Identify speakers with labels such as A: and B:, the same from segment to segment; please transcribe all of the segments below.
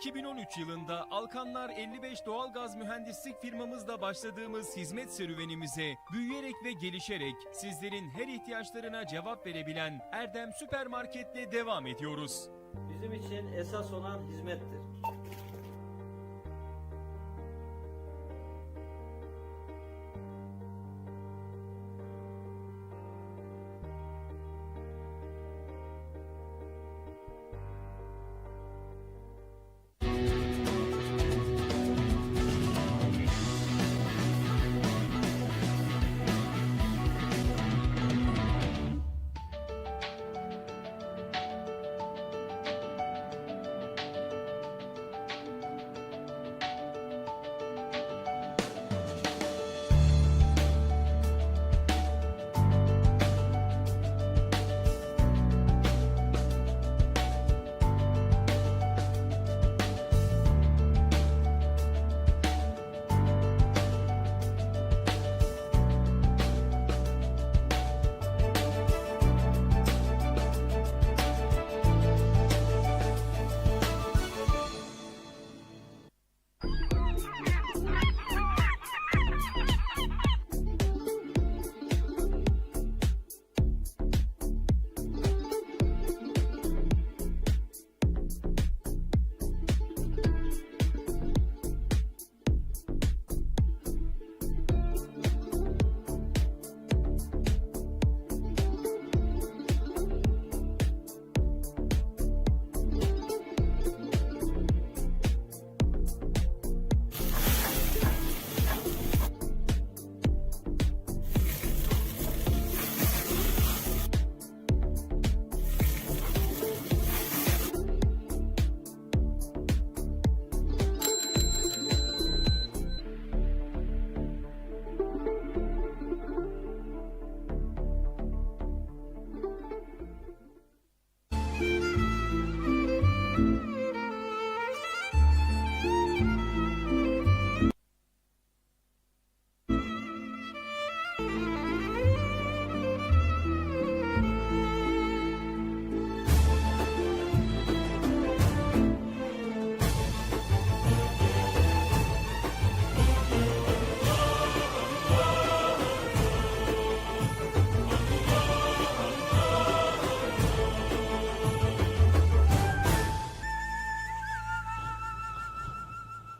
A: 2013 yılında Alkanlar 55 Doğalgaz Mühendislik firmamızla başladığımız hizmet serüvenimize büyüyerek ve gelişerek sizlerin her ihtiyaçlarına cevap verebilen Erdem Süpermarket'le devam ediyoruz.
B: Bizim için esas olan hizmettir.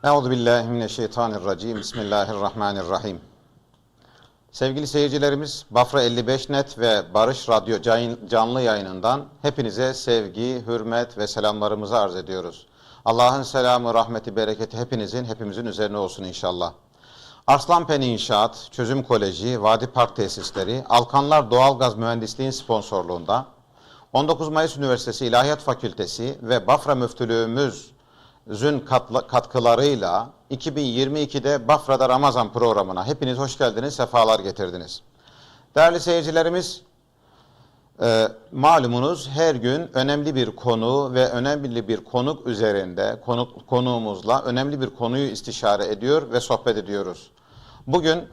C: Euzu billahi mineşşeytanirracim. Bismillahirrahmanirrahim. Sevgili seyircilerimiz, Bafra 55 Net ve Barış Radyo can- canlı yayınından hepinize sevgi, hürmet ve selamlarımızı arz ediyoruz. Allah'ın selamı, rahmeti, bereketi hepinizin, hepimizin üzerine olsun inşallah. Arslanpen İnşaat, Çözüm Koleji, Vadi Park Tesisleri, Alkanlar Doğalgaz Mühendisliğin sponsorluğunda 19 Mayıs Üniversitesi İlahiyat Fakültesi ve Bafra Müftülüğümüz Zün katkılarıyla 2022'de Bafra'da Ramazan programına hepiniz hoş geldiniz, sefalar getirdiniz. Değerli seyircilerimiz, e, malumunuz her gün önemli bir konu ve önemli bir konuk üzerinde, konuk, konuğumuzla önemli bir konuyu istişare ediyor ve sohbet ediyoruz. Bugün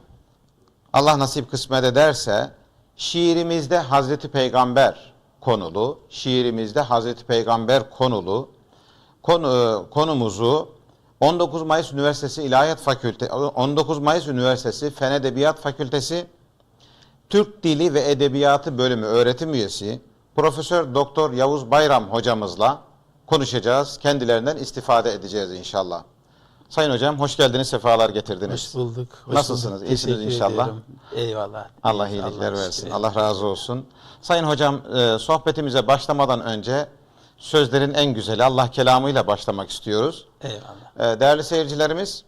C: Allah nasip kısmet ederse şiirimizde Hazreti Peygamber konulu, şiirimizde Hazreti Peygamber konulu konu, konumuzu 19 Mayıs Üniversitesi İlahiyat Fakültesi, 19 Mayıs Üniversitesi Fen Edebiyat Fakültesi Türk Dili ve Edebiyatı Bölümü öğretim üyesi Profesör Doktor Yavuz Bayram hocamızla konuşacağız. Kendilerinden istifade edeceğiz inşallah. Sayın hocam hoş geldiniz, sefalar getirdiniz.
D: Hoş bulduk. hoş
C: Nasılsınız?
D: bulduk.
C: İyisiniz
D: Teşekkür
C: inşallah.
D: ederim. Eyvallah.
C: Allah iyilikler
D: Allah'a
C: versin. Allah razı olsun. Sayın hocam e, sohbetimize başlamadan önce sözlerin en güzeli Allah kelamıyla başlamak istiyoruz.
D: Eyvallah.
C: Ee, değerli seyircilerimiz,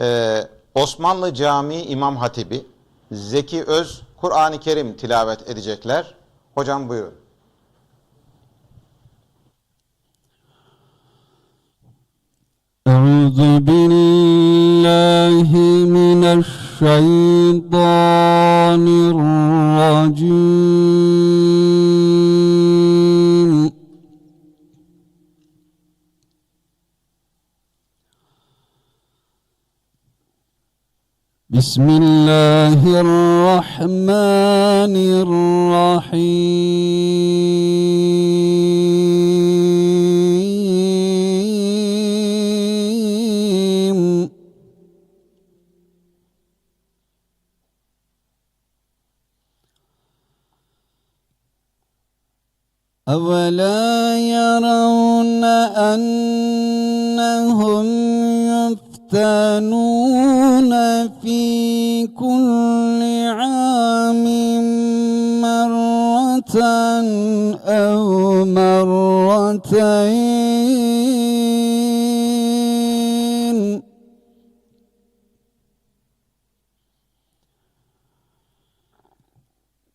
C: e, Osmanlı Camii İmam Hatibi Zeki Öz Kur'an-ı Kerim tilavet edecekler. Hocam buyurun.
E: Euzu billahi mineşşeytanirracim. بسم الله الرحمن الرحيم. أولا يرون أنهم يفتنون في كل عام مرة أو مرتين.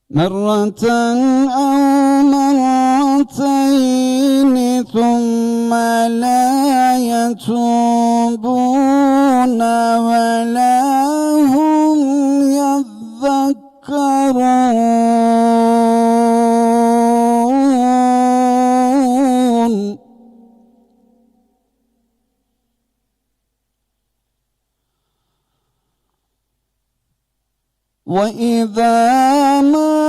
E: مرة أو مرتين وإذا ما